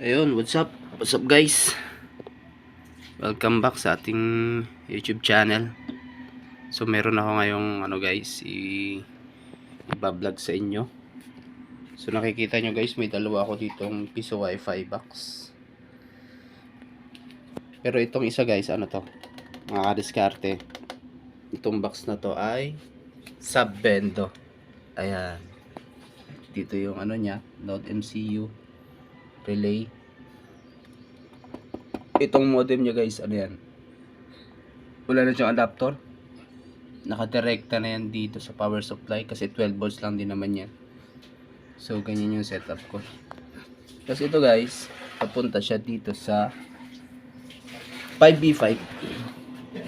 Ayun, what's up? What's up guys? Welcome back sa ating YouTube channel. So meron ako ngayong ano guys, i iba-vlog sa inyo. So nakikita nyo guys, may dalawa ako ditong piso wifi box. Pero itong isa guys, ano to? Mga kadiskarte. Itong box na to ay Subbendo. Ayan. Dito yung ano niya, Node MCU relay. Itong modem niya guys, ano yan? Wala na siyang adapter. Nakadirekta na yan dito sa power supply kasi 12 volts lang din naman yan. So, ganyan yung setup ko. Kasi ito guys, papunta siya dito sa 5B5.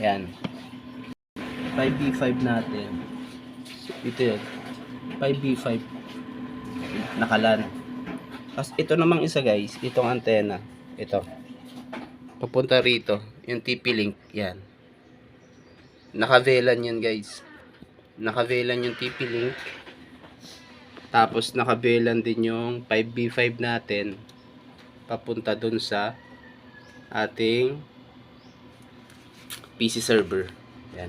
Ayan. 5B5 natin. Ito yun. 5B5. Nakalan. Tapos ito namang isa guys, itong antena. Ito. Papunta rito. Yung TP-Link. Yan. Nakavelan yan guys. Nakavelan yung TP-Link. Tapos nakavelan din yung 5B5 natin. Papunta dun sa ating PC server. Yan.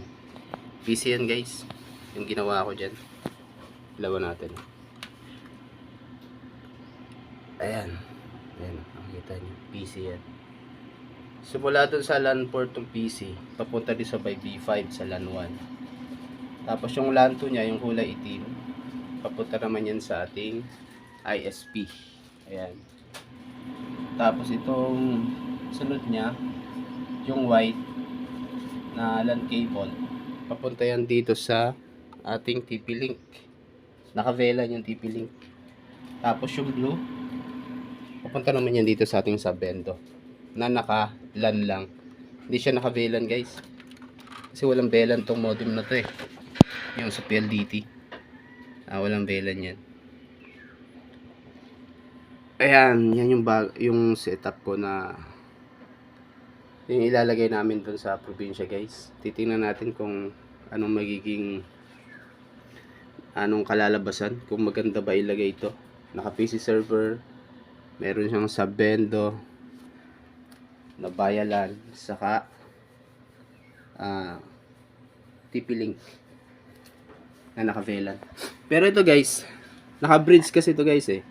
PC yan guys. Yung ginawa ko dyan. Lawan natin. Ayan. Ayan. Nakikita nyo. PC yan. So mula dun sa LAN port ng PC, papunta din sa by B5 sa LAN 1. Tapos yung LAN 2 niya, yung kulay itim, papunta naman yan sa ating ISP. Ayan. Tapos itong sunod niya, yung white na LAN cable, papunta yan dito sa ating TP-Link. Nakavela yung TP-Link. Tapos yung blue, papunta naman yan dito sa ating subbendo na naka LAN lang. Hindi siya naka VLAN guys. Kasi walang VLAN tong modem na to eh. Yung sa PLDT. Ah, walang VLAN yan. Ayan, yan yung yung setup ko na yung ilalagay namin dun sa probinsya guys. Titingnan natin kung anong magiging anong kalalabasan, kung maganda ba ilagay ito. Naka PC server, meron siyang subbendo, na bayalan saka ah TP-Link na naka-VLAN. Pero ito guys, naka-bridge kasi ito guys eh.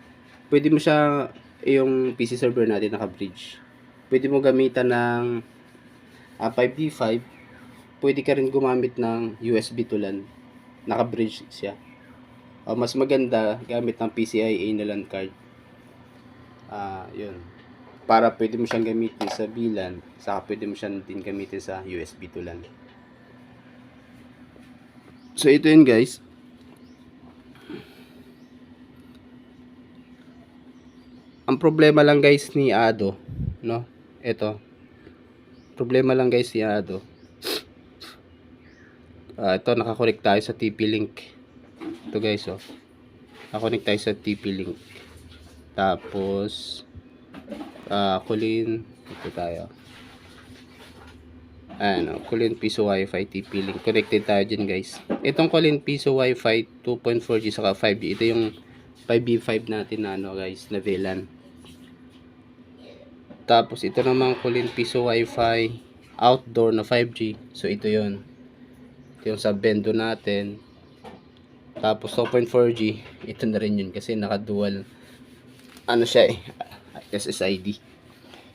Pwede mo siya yung PC server natin naka-bridge. Pwede mo gamitan ng ah, 5D5. Pwede ka rin gumamit ng USB to LAN. Naka-bridge siya. Ah, mas maganda gamit ng PCIe na LAN card. Ah, yun para pwede mo siyang gamitin sa VLAN, saka pwede mo siyang din gamitin sa USB to LAN. So ito yun guys. Ang problema lang guys ni Ado, no? Ito. Problema lang guys ni Ado. Ah, ito nakakonect tayo sa TP-Link. Ito guys, oh. Nakakonect tayo sa TP-Link. Tapos ah Kulin. Ito tayo. Ano Kulin Piso Wi-Fi TP-Link connected tayo dyan guys. Itong Kulin Piso Wi-Fi 2.4G saka 5G ito yung 5B5 natin na ano guys na VLAN tapos ito naman Kulin Piso Wi-Fi outdoor na 5G so ito yun. Ito yung subbendo natin. Tapos 2.4G ito na rin yun kasi naka dual ano siya eh SSID.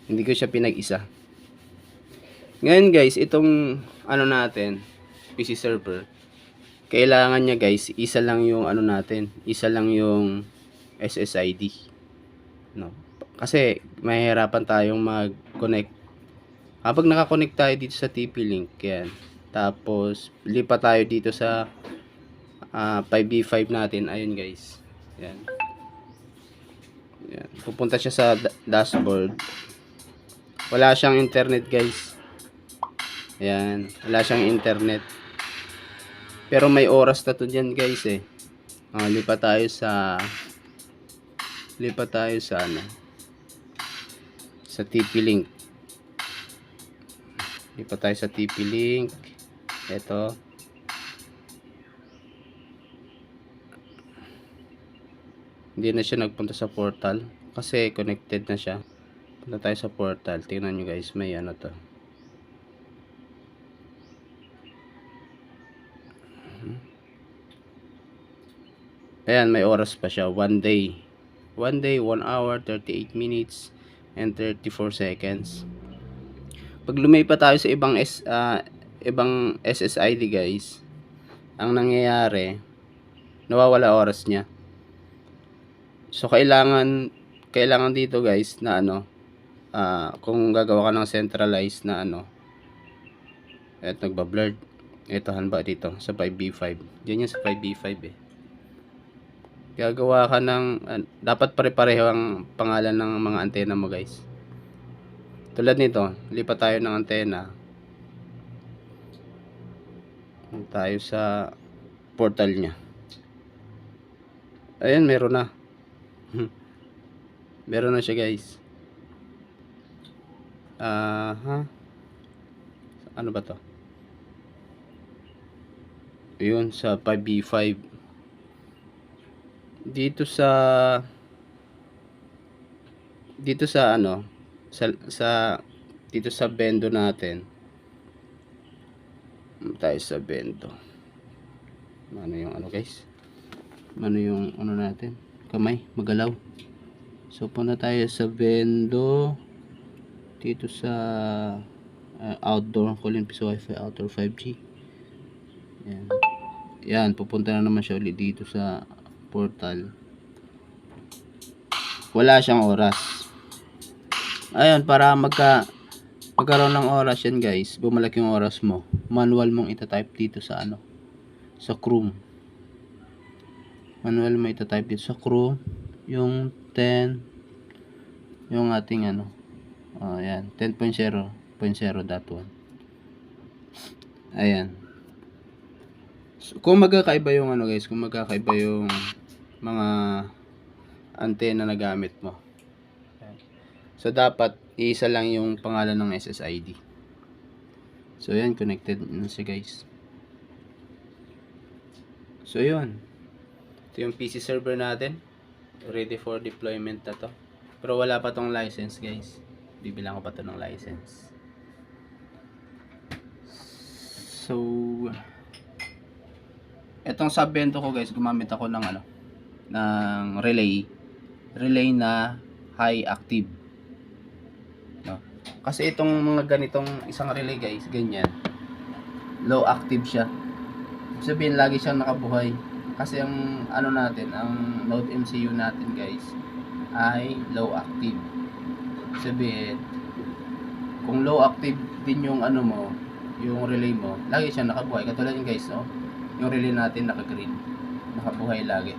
Hindi ko siya pinag-isa. Ngayon guys, itong ano natin, PC server, kailangan niya guys, isa lang yung ano natin, isa lang yung SSID. No. Kasi mahihirapan tayong mag-connect. Kapag nakakonect tayo dito sa TP-Link, yan. Tapos lipat tayo dito sa uh, 5B5 natin. Ayun guys. Yan. Yan. Pupunta siya sa da- dashboard. Wala siyang internet, guys. Ayan. Wala siyang internet. Pero may oras na to dyan, guys, eh. Ah, lipat tayo sa lipat tayo sa ano sa TP-Link. Lipat tayo sa TP-Link. Ito. Hindi na siya nagpunta sa portal kasi connected na siya Punta tayo sa portal. Tingnan nyo guys, may ano to. Ayan, may oras pa siya. One day. One day, 1 hour, 38 minutes, and 34 seconds. Pag lumipat tayo sa ibang S, ah, ibang SSID guys, ang nangyayari, nawawala oras niya. So, kailangan, kailangan dito guys, na ano, ah, kung gagawa ka ng centralized na ano, at nagba-blurred, ito hanba dito, sa 5B5. Yan yan sa 5B5 eh. Gagawa ka ng ah, dapat pare-pareho ang pangalan ng mga antena mo guys. Tulad nito lipat tayo ng antena. Tayo sa portal nya ayan meron na meron na siya guys. Ah ha ano ba to? Yun sa 5B5 dito sa dito sa ano sa, sa dito sa bendo natin. Tayo sa bendo? Ano yung ano guys? Ano yung ano natin? Kamay magalaw so punta tayo sa bendo dito sa uh, outdoor. Colin Piso Wi-Fi outdoor 5G yan yan pupunta na naman siya ulit dito sa portal. Wala siyang oras. Ayun para magka magkaroon ng oras yan guys. Bumalik yung oras mo. Manual mong itatype dito sa ano sa Chrome. Manual mo itatype dito sa Chrome. Yung 10 yung ating ano oh, ayan 10.0.0.1 ayan So, kung magkakaiba yung ano guys, kung magkakaiba yung mga antena na gamit mo. So dapat isa lang yung pangalan ng SSID. So yan connected na siya guys. So yun. Ito yung PC server natin. Ready for deployment na to. Pero wala pa tong license guys. Bibilang ko pa to ng license. So Etong subbento ko guys, gumamit ako ng ano, ng relay. Relay na high active. No? Kasi itong mga ganitong isang relay guys, ganyan. Low active siya. Sabihin lagi siyang nakabuhay. Kasi ang ano natin, ang Node MCU natin guys ay low active. Sabihin kung low active din yung ano mo, yung relay mo, lagi siyang nakabuhay. Katulad yung guys, oh yung relay natin naka-green. Nakabuhay lagi.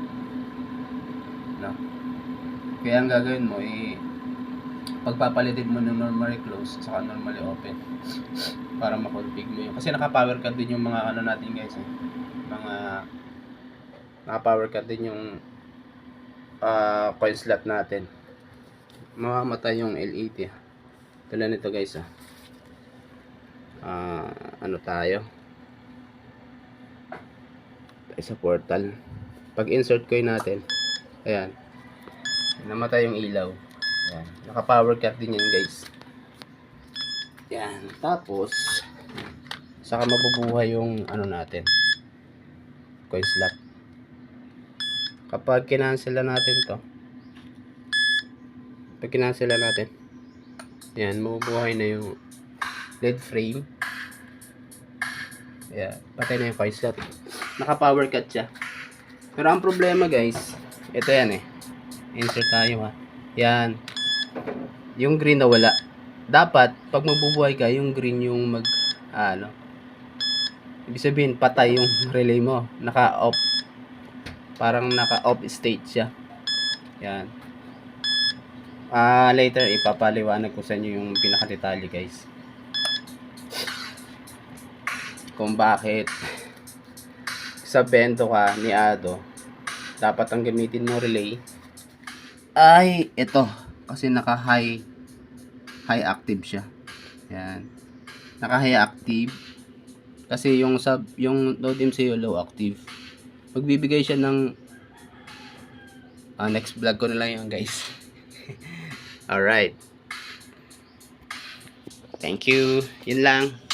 No? Kaya ang gagawin mo, eh, pagpapalitin mo ng normally close saka normally open para makonfig mo yun. Kasi naka-power cut din yung mga ano natin guys. Eh. Mga naka-power cut din yung uh, coin slot natin. Mamamatay yung L80. Tulad nito guys. Ah. Ah, ano tayo? sa portal pag insert coin natin ayan namatay yung ilaw ayan naka power cut din yan guys yan tapos saka mabubuhay yung ano natin coin slot kapag kinansela natin to pag kinansela natin yan mabubuhay na yung lead frame. Yeah, patay na yung coin slot. Naka power cut siya. Pero ang problema guys ito yan eh. Insert tayo ha. Yan. Yung green na wala. Dapat pag magbubuhay ka yung green yung mag ah, ano? Ibig sabihin patay yung relay mo. Naka off parang naka off state siya yan ah later ipapaliwanag ko sa inyo yung pinakadetalye guys kung bakit sa bento ka ni Ado, dapat ang gamitin mo relay ay ito kasi naka high active siya. Yan. Naka high active kasi yung sub yung load MCU low active magbibigay siya ng uh, next vlog ko na lang yun guys. Alright. Thank you. Yun lang.